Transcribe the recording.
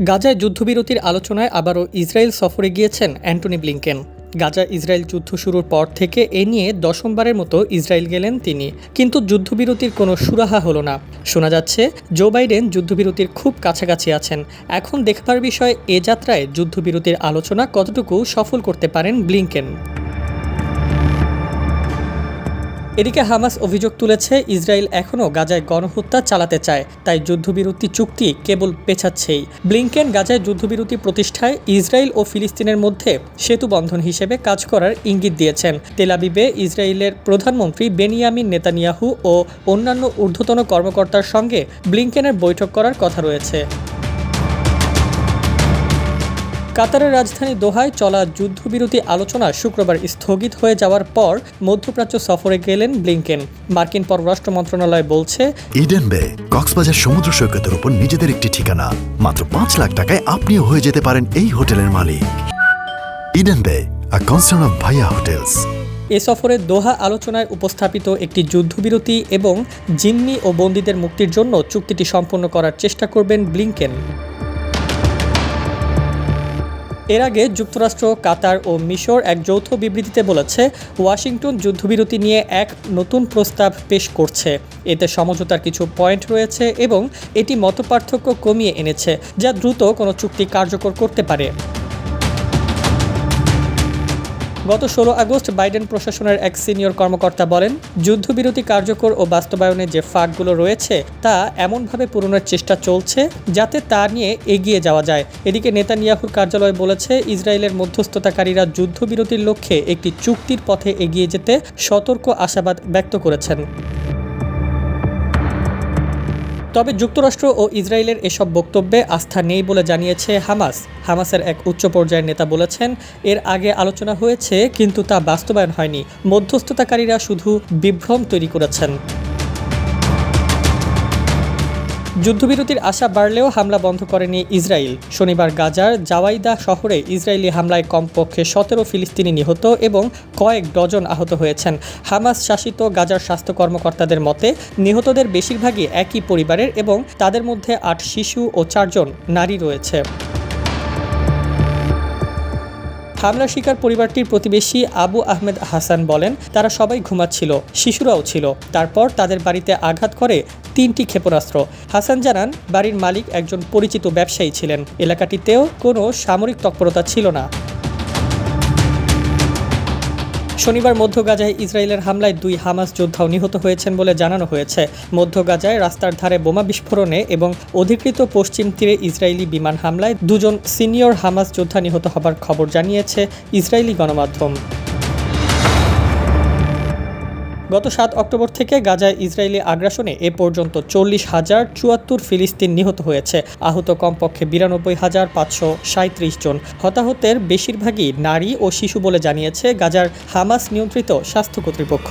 গাজায় যুদ্ধবিরতির আলোচনায় আবারও ইসরায়েল সফরে গিয়েছেন অ্যান্টনি ব্লিংকেন। গাজা ইসরায়েল যুদ্ধ শুরুর পর থেকে এ নিয়ে দশমবারের মতো ইসরায়েল গেলেন তিনি। কিন্তু যুদ্ধবিরতির কোনো সুরাহা হলো না। শোনা যাচ্ছে, জো বাইডেন যুদ্ধবিরতির খুব কাছাকাছি আছেন। এখন দেখবার বিষয়, এ যাত্রায় যুদ্ধবিরতির আলোচনা কতটুকু সফল করতে পারেন ব্লিংকেন? এদিকে হামাস অভিযোগ তুলেছে, ইসরায়েল এখনও গাজায় গণহত্যা চালাতে চায়, তাই যুদ্ধবিরতি চুক্তি কেবল পেছাচ্ছেই। ব্লিংকেন গাজায় যুদ্ধবিরতি প্রতিষ্ঠায় ইসরায়েল ও ফিলিস্তিনের মধ্যে সেতু বন্ধন হিসেবে কাজ করার ইঙ্গিত দিয়েছেন। তেলাবিবে ইসরায়েলের প্রধানমন্ত্রী বেনিয়ামিন নেতানিয়াহু ও অন্যান্য ঊর্ধ্বতন কর্মকর্তার সঙ্গে ব্লিংকেনের বৈঠক করার কথা রয়েছে। কাতারের রাজধানী দোহায় চলা যুদ্ধবিরতি আলোচনা শুক্রবার স্থগিত হয়ে যাওয়ার পর মধ্যপ্রাচ্য সফরে গেলেন ব্লিংকেন। মার্কিন পররাষ্ট্র মন্ত্রণালয় বলছে ইডেন বে কক্সবাজার সমুদ্র সৈকতের উপর নিজেদের একটি ঠিকানা। মাত্র পাঁচ লাখ টাকায় আপনিও হয়ে যেতে পারেন এই হোটেলের মালিক। Eden Bay a concern of Bhaiya hotels. এ সফরে দোহা আলোচনায় উপস্থাপিত একটি যুদ্ধবিরতি এবং জিম্মি ও বন্দীদের মুক্তির জন্য চুক্তিটি সম্পন্ন করার চেষ্টা করবেন ব্লিংকেন। এর আগে যুক্তরাষ্ট্র, কাতার ও মিশর এক যৌথ বিবৃতিতে বলেছে, ওয়াশিংটন যুদ্ধবিরতি নিয়ে এক নতুন প্রস্তাব পেশ করছে। এতে সমঝোতার কিছু পয়েন্ট রয়েছে এবং এটি মতপার্থক্য কমিয়ে এনেছে, যা দ্রুত কোনো চুক্তি কার্যকর করতে পারে। গত ষোলো আগস্ট বাইডেন প্রশাসনের এক সিনিয়র কর্মকর্তা বলেন, যুদ্ধবিরতি কার্যকর ও বাস্তবায়নে যে ফাঁকগুলো রয়েছে, তা এমনভাবে পূরণের চেষ্টা চলছে যাতে তা নিয়ে এগিয়ে যাওয়া যায়। এদিকে নেতানিয়াহুর কার্যালয় বলেছে, ইসরায়েলের মধ্যস্থতাকারীরা যুদ্ধবিরতির লক্ষ্যে একটি চুক্তির পথে এগিয়ে যেতে সতর্ক আশাবাদ ব্যক্ত করেছেন। তবে যুক্তরাষ্ট্র ও ইসরায়েলের এসব বক্তব্যে আস্থা নেই বলে জানিয়েছে হামাস। হামাসের এক উচ্চ পর্যায়ের নেতা বলেছেন, এর আগে আলোচনা হয়েছে, কিন্তু তা বাস্তবায়ন হয়নি। মধ্যস্থতাকারীরা শুধু বিভ্রম তৈরি করেছেন। যুদ্ধবিরতির আশা বাড়লেও হামলা বন্ধ করেনি ইসরায়েল। শনিবার গাজার জাওয়াইদা শহরে ইসরায়েলি হামলায় কমপক্ষে সতেরো ফিলিস্তিনি নিহত এবং কয়েক ডজন আহত হয়েছেন। হামাস শাসিত গাজার স্বাস্থ্য কর্মকর্তাদের মতে, নিহতদের বেশিরভাগই একই পরিবারের এবং তাদের মধ্যে আট শিশু ও চারজন নারী রয়েছে। হামলার শিকার পরিবারটির প্রতিবেশী আবু আহমেদ হাসান বলেন, তারা সবাই ঘুমাচ্ছিল, শিশুরাও ছিল। তারপর তাদের বাড়িতে আঘাত করে তিনটি ক্ষেপণাস্ত্র। হাসান জানান, বাড়ির মালিক একজন পরিচিত ব্যবসায়ী ছিলেন। এলাকাটিতেও কোনো সামরিক তৎপরতা ছিল না। শনিবার মধ্য গাজায় ইসরায়েলের হামলায় দুই হামাস যোদ্ধাও নিহত হয়েছেন বলে জানানো হয়েছে। মধ্য গাজায় রাস্তার ধারে বোমা বিস্ফোরণে এবং অধিকৃত পশ্চিম তীরে ইসরায়েলি বিমান হামলায় দুজন সিনিয়র হামাস যোদ্ধা নিহত হবার খবর জানিয়েছে ইসরায়েলি গণমাধ্যম। গত সাত অক্টোবর থেকে গাজায় ইসরায়েলি আগ্রাসনে এ পর্যন্ত চল্লিশ হাজার চুয়াত্তর ফিলিস্তিন নিহত হয়েছে। আহত কমপক্ষে বিরানব্বই হাজার পাঁচশো সাঁত্রিশ জন। হতাহতের বেশিরভাগই নারী ও শিশু বলে জানিয়েছে গাজার হামাস নিয়ন্ত্রিত স্বাস্থ্য কর্তৃপক্ষ।